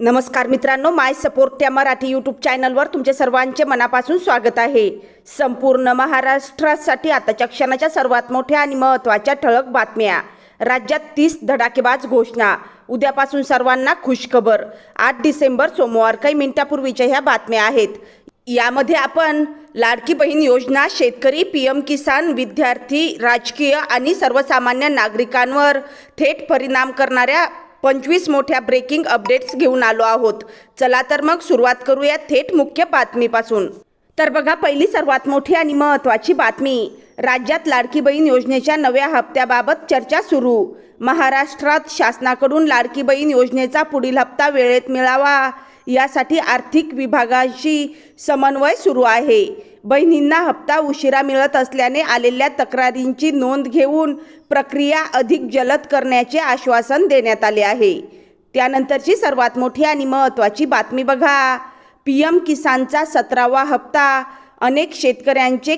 नमस्कार मित्रांनो माय सपोर्ट या मराठी यूट्यूब चॅनलवर तुमचे सर्वांचे मनापासून स्वागत आहे. संपूर्ण महाराष्ट्रासाठी आताच्या क्षणाच्या सर्वात मोठ्या आणि महत्त्वाच्या ठळक बातम्या. राज्यात तीस धडाकेबाज घोषणा. उद्यापासून सर्वांना खुशखबर. आठ डिसेंबर सोमवार काही मिनिटापूर्वीच्या ह्या बातम्या आहेत. यामध्ये आपण लाडकी बहीण योजना शेतकरी पी एम किसान विद्यार्थी राजकीय आणि सर्वसामान्य नागरिकांवर थेट परिणाम करणाऱ्या पंचवीस मोठ्या ब्रेकिंग अपडेट्स घेऊन आलो आहोत. चला तर मग सुरुवात करूया थेट मुख्य बातमीपासून. तर बघा पहिली सर्वात मोठी आणि महत्त्वाची बातमी. राज्यात लाडकी बहीण योजनेच्या नव्या हप्त्याबाबत चर्चा सुरू. महाराष्ट्रात शासनाकडून लाडकी बहीण योजनेचा पुढील हप्ता वेळेत मिळावा. यासाठी आर्थिक विभागाशी समन्वय सुरू आहे. बहिणींना हप्ता उशिरा मिळत असल्याने आलेल्या तक्रारींची नोंद घेऊन प्रक्रिया अधिक जलद करण्याचे आश्वासन देण्यात आले आहे. त्यानंतरची सर्वात मोठी आणि महत्त्वाची बातमी बघा. पी एम किसानचा सतरावा हप्ता. अनेक शेतकऱ्यांचे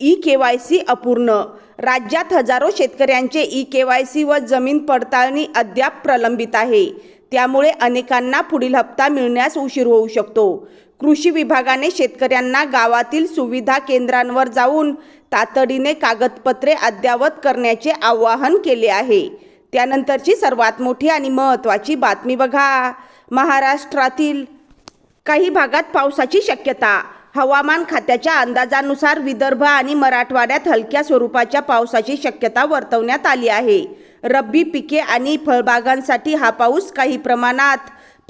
ई के वाय सी अपूर्ण. राज्यात हजारो शेतकऱ्यांचे ई के वाय सी व जमीन पडताळणी अद्याप प्रलंबित आहे. त्यामुळे अनेकांना पुढील हप्ता मिळण्यास उशीर होऊ शकतो. कृषी विभागाने शेतकऱ्यांना गावातील सुविधा केंद्रांवर जाऊन तातडीने कागदपत्रे अद्ययावत करण्याचे आवाहन केले आहे. त्यानंतरची सर्वात मोठी आणि महत्त्वाची बातमी बघा. महाराष्ट्रातील काही भागात पावसाची शक्यता. हवामान खात्याच्या अंदाजानुसार विदर्भ आणि मराठवाड्यात हलक्या स्वरूपाच्या पावसाची शक्यता वर्तवण्यात आली आहे. रब्बी पिके आणि फळबागांसाठी हा पाऊस काही प्रमाणात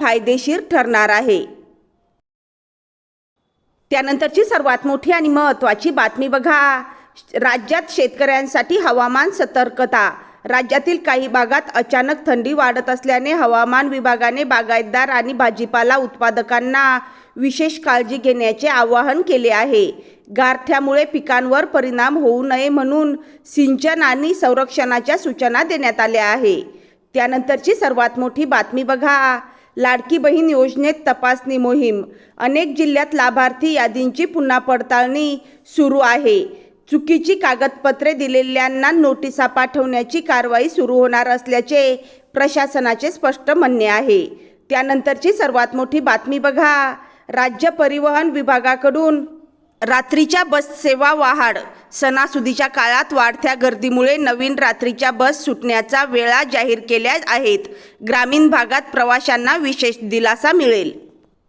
फायदेशीर ठरणार आहे. त्यानंतरची सर्वात मोठी आणि महत्त्वाची बातमी बघा. राज्यात शेतकऱ्यांसाठी हवामान सतर्कता. राज्यातील काही भागात अचानक थंडी वाढत असल्याने हवामान विभागाने बागायतदार आणि भाजीपाला उत्पादकांना विशेष काळजी घेण्याचे आवाहन केले आहे. गारठ्यामुळे पिकांवर परिणाम होऊ नये म्हणून सिंचन आणि संरक्षणाच्या सूचना देण्यात आल्या आहे. त्यानंतरची सर्वात मोठी बातमी बघा. लाडकी बहीण योजनेत तपासणी मोहीम. अनेक जिल्ह्यात लाभार्थी यादींची पुन्हा पडताळणी सुरू आहे. चुकीची कागदपत्रे दिलेल्यांना नोटिसा पाठवण्याची कारवाई सुरू होणार असल्याचे प्रशासनाचे स्पष्ट म्हणणे आहे. त्यानंतरची सर्वात मोठी बातमी बघा. राज्य परिवहन विभागाकडून रात्रीच्या बस सेवा वाहाड सणासुदीच्या काळात वाढत्या गर्दीमुळे नवीन रात्रीच्या बस सुटण्याचा वेळा जाहीर केल्या आहेत. ग्रामीण भागात प्रवाशांना विशेष दिलासा मिळेल.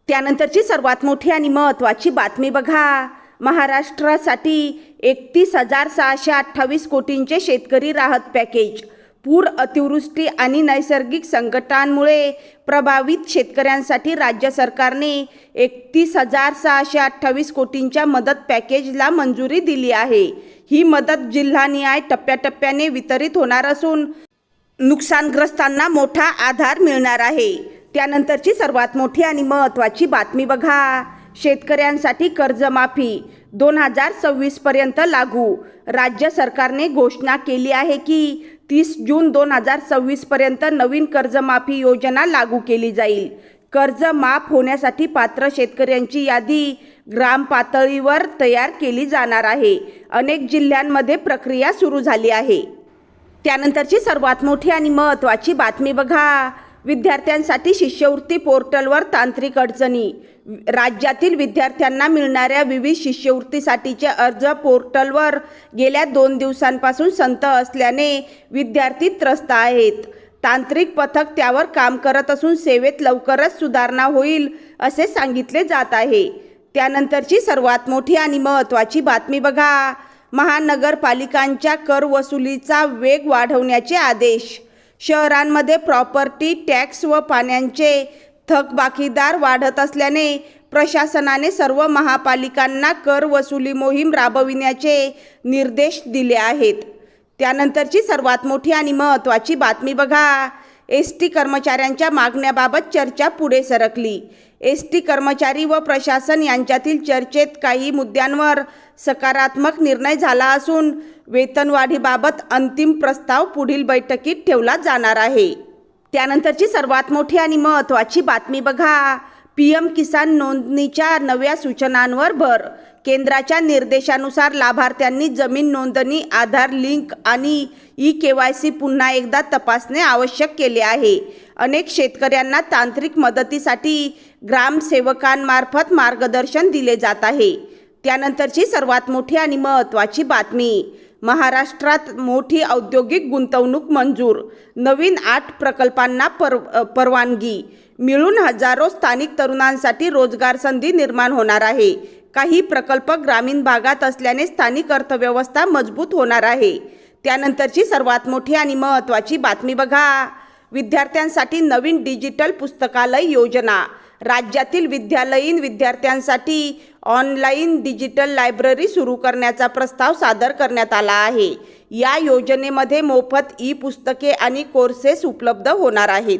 त्यानंतरची सर्वात मोठी आणि महत्त्वाची बातमी बघा. महाराष्ट्रासाठी एकतीस हजार सहाशे अठ्ठावीस कोटींचे शेतकरी राहत पॅकेज. पूर अतिवृष्टी आणि नैसर्गिक संकटांमुळे प्रभावित शेतकऱ्यांसाठी राज्य सरकारने एकतीस हजार सहाशे अठ्ठावीस कोटींच्या मदत पॅकेजला मंजुरी दिली आहे. ही मदत जिल्हानिहाय टप्प्याटप्प्याने वितरित होणार असून नुकसानग्रस्तांना मोठा आधार मिळणार आहे. त्यानंतरची सर्वात मोठी आणि महत्त्वाची बातमी बघा. शेतकऱ्यांसाठी कर्जमाफी दोन हजार सव्वीसपर्यंत लागू. राज्य सरकारने घोषणा केली आहे की तीस जून दोन हजार सव्वीसपर्यंत नवीन कर्जमाफी योजना लागू केली जाईल. कर्ज माफ होण्यासाठी पात्र शेतकऱ्यांची यादी ग्राम पातळीवर तयार केली जाणार आहे. अनेक जिल्ह्यांमध्ये प्रक्रिया सुरू झाली आहे. त्यानंतरची सर्वात मोठी आणि महत्त्वाची बातमी बघा. विद्यार्थ्यांसाठी शिष्यवृत्ती पोर्टलवर तांत्रिक अडचणी. राज्यातील विद्यार्थ्यांना मिळणाऱ्या विविध शिष्यवृत्तीसाठीचे अर्ज पोर्टलवर गेल्या दोन दिवसांपासून संत असल्याने विद्यार्थी त्रस्त आहेत. तांत्रिक पथक त्यावर काम करत असून सेवेत लवकरच सुधारणा होईल असे सांगितले जात आहे. त्यानंतरची सर्वात मोठी आणि महत्त्वाची बातमी बघा. महानगरपालिकांच्या कर वसुलीचा वेग वाढवण्याचे आदेश. शहरांमध्ये प्रॉपर्टी टॅक्स व पाण्याचे थकबाकीदार वाढत असल्याने प्रशासनाने सर्व महापालिकांना कर वसुली मोहीम राबविण्याचे निर्देश दिले आहेत. त्यानंतरची सर्वात मोठी आणि महत्त्वाची बातमी बघा. एस टी कर्मचाऱ्यांच्या मागण्याबाबत चर्चा पुढे सरकली. एस टी कर्मचारी व प्रशासन यांच्यातील चर्चेत काही मुद्द्यांवर सकारात्मक निर्णय झाला असून वेतनवाढीबाबत अंतिम प्रस्ताव पुढील बैठकीत ठेवला जाणार आहे. त्यानंतरची सर्वात मोठी आणि महत्त्वाची बातमी बघा. पी एम किसान नोंदणीच्या नव्या सूचनांवर भर. केंद्राच्या निर्देशानुसार लाभार्थ्यांनी जमीन नोंदणी आधार लिंक आणि ई के वाय सी पुन्हा एकदा तपासणे आवश्यक केले आहे. अनेक शेतकऱ्यांना तांत्रिक मदतीसाठी ग्रामसेवकांमार्फत मार्गदर्शन दिले जात आहे. त्यानंतरची सर्वात मोठी आणि महत्त्वाची बातमी महाराष्ट्रात मोठी औद्योगिक गुंतवणूक मंजूर नवीन आठ प्रकल्पांना पर परवानगी मिळून हजारो स्थानिक तरुणांसाठी रोजगार संधी निर्माण होणार आहे. काही प्रकल्प ग्रामीण भागात असल्याने स्थानिक अर्थव्यवस्था मजबूत होणार आहे. त्यानंतरची सर्वात मोठी आणि महत्त्वाची बातमी बघा. विद्यार्थ्यांसाठी नवीन डिजिटल पुस्तकालय योजना. राज्यातील विद्यालयीन विद्यार्थ्यांसाठी ऑनलाईन डिजिटल लायब्ररी सुरू करण्याचा प्रस्ताव सादर करण्यात आला आहे. या योजनेमध्ये मोफत ई पुस्तके आणि कोर्सेस उपलब्ध होणार आहेत.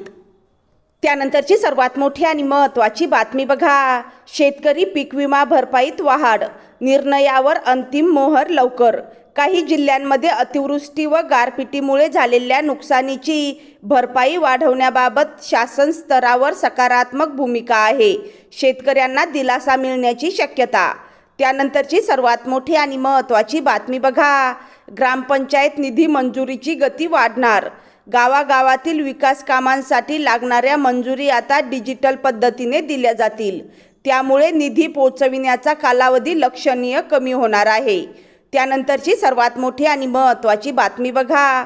त्यानंतरची सर्वात मोठी आणि महत्त्वाची बातमी बघा. शेतकरी पीक विमा भरपाईत वाढ. निर्णयावर अंतिम मोहर लवकर. काही जिल्ह्यांमध्ये अतिवृष्टी व गारपिटीमुळे झालेल्या नुकसानीची भरपाई वाढवण्याबाबत शासन स्तरावर सकारात्मक भूमिका आहे. शेतकऱ्यांना दिलासा मिळण्याची शक्यता. त्यानंतरची सर्वात मोठी आणि महत्त्वाची बातमी बघा. ग्रामपंचायत निधी मंजुरीची गती वाढणार. गावागावातील विकास कामांसाठी लागणाऱ्या मंजुरी आता डिजिटल पद्धतीने दिल्या जातील. त्यामुळे निधी पोचविण्याचा कालावधी लक्षणीय कमी होणार आहे. त्यानंतरची सर्वात मोठी आणि महत्त्वाची बातमी बघा.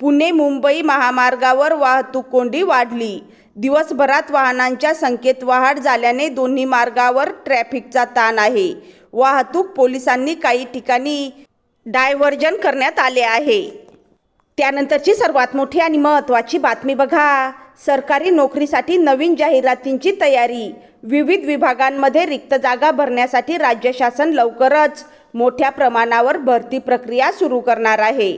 पुणे मुंबई महामार्गावर वाहतूक कोंडी वाढली. दिवसभरात वाहनांच्या संख्येत वाढ झाल्याने दोन्ही मार्गावर ट्रॅफिकचा ताण आहे. वाहतूक पोलिसांनी काही ठिकाणी डायव्हर्जन करण्यात आले आहे. त्यानंतरची सर्वात मोठी आणि महत्त्वाची बातमी बघा. सरकारी नोकरीसाठी नवीन जाहिरातींची तयारी. विविध विभागांमध्ये रिक्त जागा भरण्यासाठी राज्य शासन लवकरच मोठ्या प्रमाणावर भरती प्रक्रिया सुरू करणार आहे.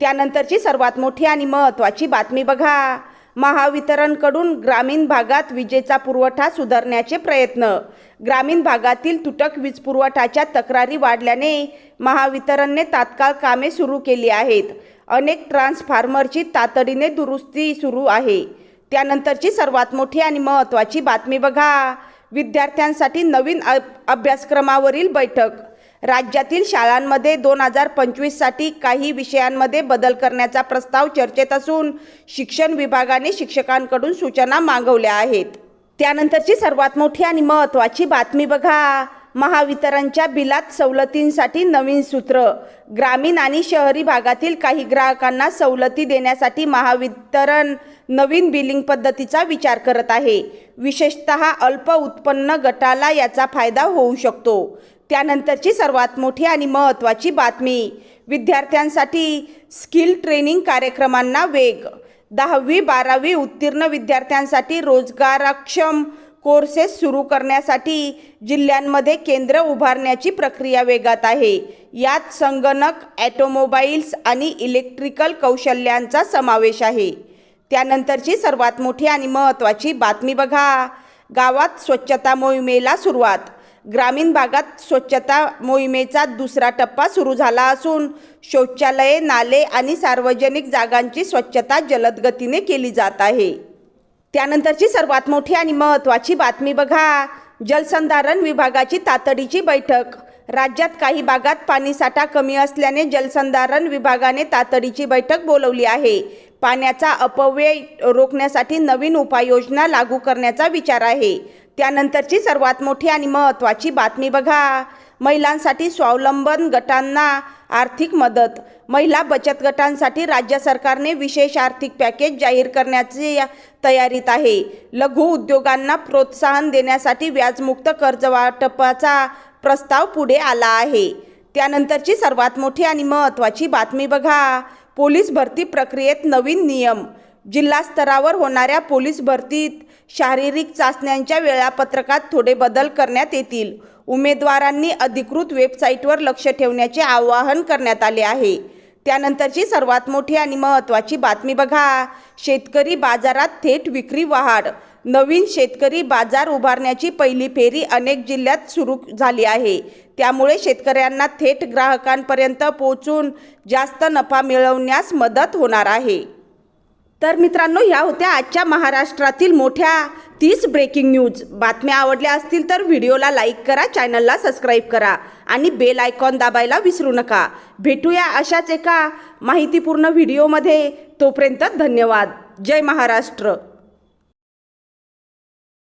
त्यानंतरची सर्वात मोठी आणि महत्त्वाची बातमी बघा. महावितरणकडून ग्रामीण भागात विजेचा पुरवठा सुधारण्याचे प्रयत्न. ग्रामीण भागातील तुटक वीज पुरवठाच्या तक्रारी वाढल्याने महावितरणने तात्काळ कामे सुरू केली आहेत. अनेक ट्रान्सफॉर्मरची तातडीने दुरुस्ती सुरू आहे. त्यानंतरची सर्वात मोठी आणि महत्त्वाची बातमी बघा. विद्यार्थ्यांसाठी नवीन अ अभ्यासक्रमावरील बैठक. राज्यातील शाळांमध्ये दोन हजार पंचवीससाठी काही विषयांमध्ये बदल करण्याचा प्रस्ताव चर्चेत असून शिक्षण विभागाने शिक्षकांकडून सूचना मागवल्या आहेत. त्यानंतरची सर्वात मोठी आणि महत्त्वाची बातमी बघा. महावितरणच्या बिलात सवलतींसाठी नवीन सूत्र. ग्रामीण आणि शहरी भागातील काही ग्राहकांना सवलती देण्यासाठी महावितरण नवीन बिलिंग पद्धतीचा विचार करत आहे. विशेषत अल्प उत्पन्न गटाला याचा फायदा होऊ शकतो. त्यानंतरची सर्वात मोठी आणि महत्त्वाची बातमी. विद्यार्थ्यांसाठी स्किल ट्रेनिंग कार्यक्रमांना वेग. दहावी बारावी उत्तीर्ण विद्यार्थ्यांसाठी रोजगारक्षम कोर्सेस सुरू करण्यासाठी जिल्ह्यांमध्ये केंद्र उभारण्याची प्रक्रिया वेगात आहे. यात संगणक ॲटोमोबाईल्स आणि इलेक्ट्रिकल कौशल्यांचा समावेश आहे. त्यानंतरची सर्वात मोठी आणि महत्त्वाची बातमी बघा. गावात स्वच्छता मोहिमेला सुरुवात. ग्रामीण भागात स्वच्छता मोहिमेचा दुसरा टप्पा सुरू झाला असून शौचालये नाले आणि सार्वजनिक जागांची स्वच्छता जलद गतीने केली जात आहे. त्यानंतरची सर्वात मोठी आणि महत्त्वाची बातमी बघा. जलसंधारण विभागाची तातडीची बैठक. राज्यात काही भागात पाणीसाठा कमी असल्याने जलसंधारण विभागाने तातडीची बैठक बोलवली आहे. पाण्याचा अपव्यय रोखण्यासाठी नवीन उपाययोजना लागू करण्याचा विचार आहे. त्यानंतरची सर्वात मोठी आणि महत्त्वाची बातमी बघा. महिलांसाठी स्वावलंबन गटांना आर्थिक मदत. महिला बचत गटांसाठी राज्य सरकारने विशेष आर्थिक पॅकेज जाहीर करण्याची तयारीत आहे. लघु उद्योगांना प्रोत्साहन देण्यासाठी व्याजमुक्त कर्जवाटपाचा प्रस्ताव पुढे आला आहे. त्यानंतरची सर्वात मोठी आणि महत्त्वाची बातमी बघा. पोलीस भरती प्रक्रियेत नवीन नियम. जिल्हा स्तरावर होणाऱ्या पोलीस भरतीत शारीरिक चाचण्यांच्या वेळापत्रकात थोडे बदल करण्यात येतील. उमेदवारांनी अधिकृत वेबसाईटवर लक्ष ठेवण्याचे आवाहन करण्यात आले आहे. त्यानंतरची सर्वात मोठी आणि महत्त्वाची बातमी बघा. शेतकरी बाजारात थेट विक्री वाढ. नवीन शेतकरी बाजार उभारण्याची पहिली फेरी अनेक जिल्ह्यात सुरू झाली आहे. त्यामुळे शेतकऱ्यांना थेट ग्राहकांपर्यंत पोहोचून जास्त नफा मिळवण्यास मदत होणार आहे. तर मित्रांनो ह्या होत्या आजच्या महाराष्ट्रातील मोठ्या तीस ब्रेकिंग न्यूज बातम्या आवडल्या असतील तर व्हिडिओला लाईक करा चॅनलला सबस्क्राईब करा आणि बेल आयकॉन दाबायला विसरू नका. भेटूया अशाच एका माहितीपूर्ण व्हिडिओमध्ये तोपर्यंत धन्यवाद. जय महाराष्ट्र.